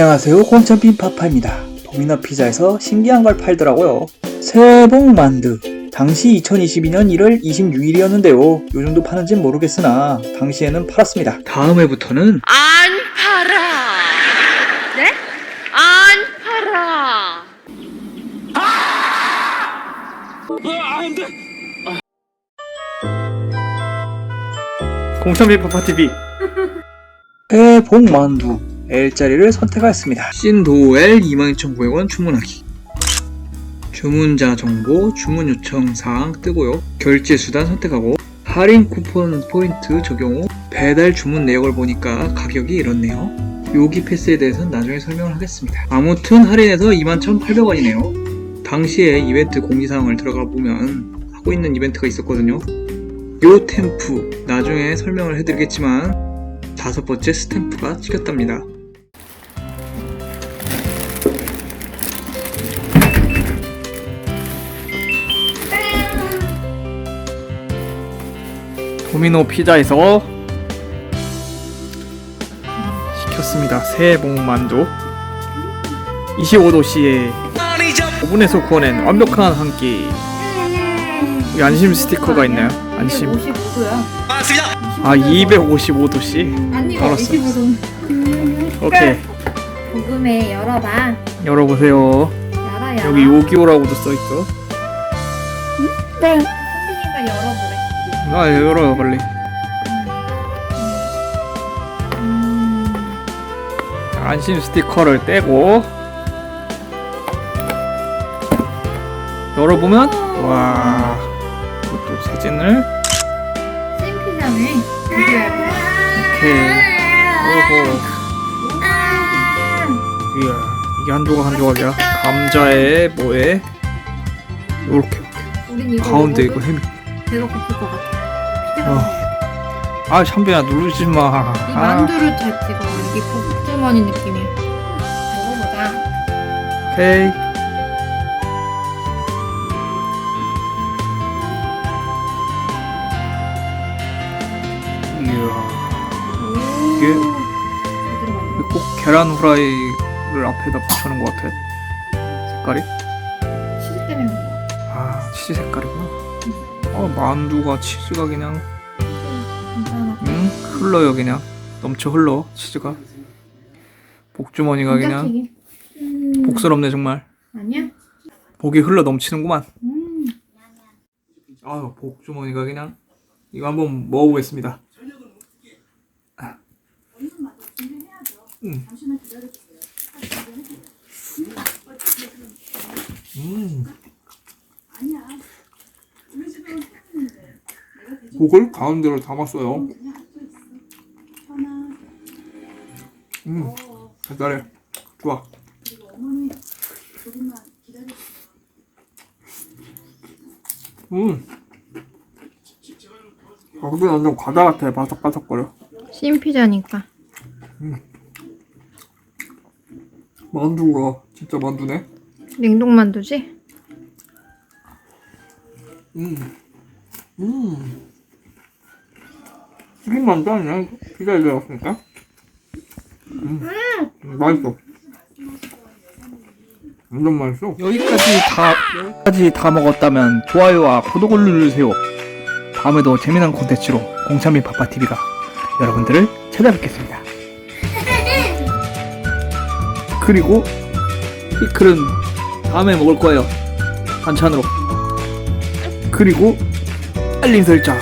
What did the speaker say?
안녕하세요. 공천빈 파파입니다. 도미노 피자에서 신기한 걸 팔더라고요. 새복 만두. 당시 2022년 1월 26일이었는데요. 요즘도 파는진 모르겠으나 당시에는 팔았습니다. 다음 해부터는 안 팔아. 네? 안 팔아. 공천빈 파파TV 새복 만두 L자리를 선택하였습니다 신도 L 22,900원 주문하기 주문자 정보, 주문 요청 사항 뜨고요. 결제 수단 선택하고 할인 쿠폰 포인트 적용 후 배달 주문 내역을 보니까 가격이 이렇네요. 요기 패스에 대해서는 나중에 설명을 하겠습니다. 아무튼 할인해서 21,800원이네요. 당시에 이벤트 공지사항을 들어가 보면 하고 있는 이벤트가 있었거든요. 요 템프 나중에 설명을 해드리겠지만 다섯 번째 스탬프가 찍혔답니다. 도미노 피자에서 시켰습니다. 새복 만두 25도씨에 오븐에서 구워낸 완벽한 한 끼. 여기 안심 스티커가 있나요? 안심. 55도야. 아 255도씨. 아니 알았어. 25도. 오케이 고금에 열어봐. 열어보세요. 열어 열어. 여기 요기요라고도 써 있어. 네. 선생님과 열어보래. 아 열어요 빨리. 안심 스티커를 떼고. 열어보면 와 이것도 사진을. 생피자네. 이렇게 오호. 이야 이게 한 조각 한 조각이야. 감자에 뭐에? 요렇게 가운데 이거 햄이 배가 고플 것 같아. 어. 아 참배야 누르지 마 이 아, 만두를 잘 찍어. 이게 복주머니 느낌이야. 먹어보자. 오케이 이야 이게 제대로. 꼭 계란 후라이를 앞에다 붙여놓은 것 같아 색깔이 치즈 때문에 그런 거야. 아 치즈 색깔이구나 어 만두가 치즈가 그냥. 응 흘러요 그냥 넘쳐 흘러 치즈가 복주머니가 그냥. 음. 복스럽네 정말 아니야? 복이 흘러 넘치는구만 음. 아유 복주머니가 그냥 이거 한번 먹어보겠습니다 음. 음. 복을 가운데로 담았어요. 음, 달달해. 좋아. 음. 아, 근데 완전 과자 같아. 바삭바삭거려. 신피자니까. 만두가 진짜 만두네. 냉동 만두지? 음. 음. 튀김 만두 아니야? 피자에 들어갔으니까. 음. 음, 맛있어. 완전 맛있어. 여기까지 다, 여기까지 다 먹었다면 좋아요와 구독을 누르세요. 다음에도 재미난 콘텐츠로 공찬민 파파TV가 여러분들을 찾아뵙겠습니다. 그리고 피클은 다음에 먹을 거예요. 반찬으로. 그리고 알림 설정.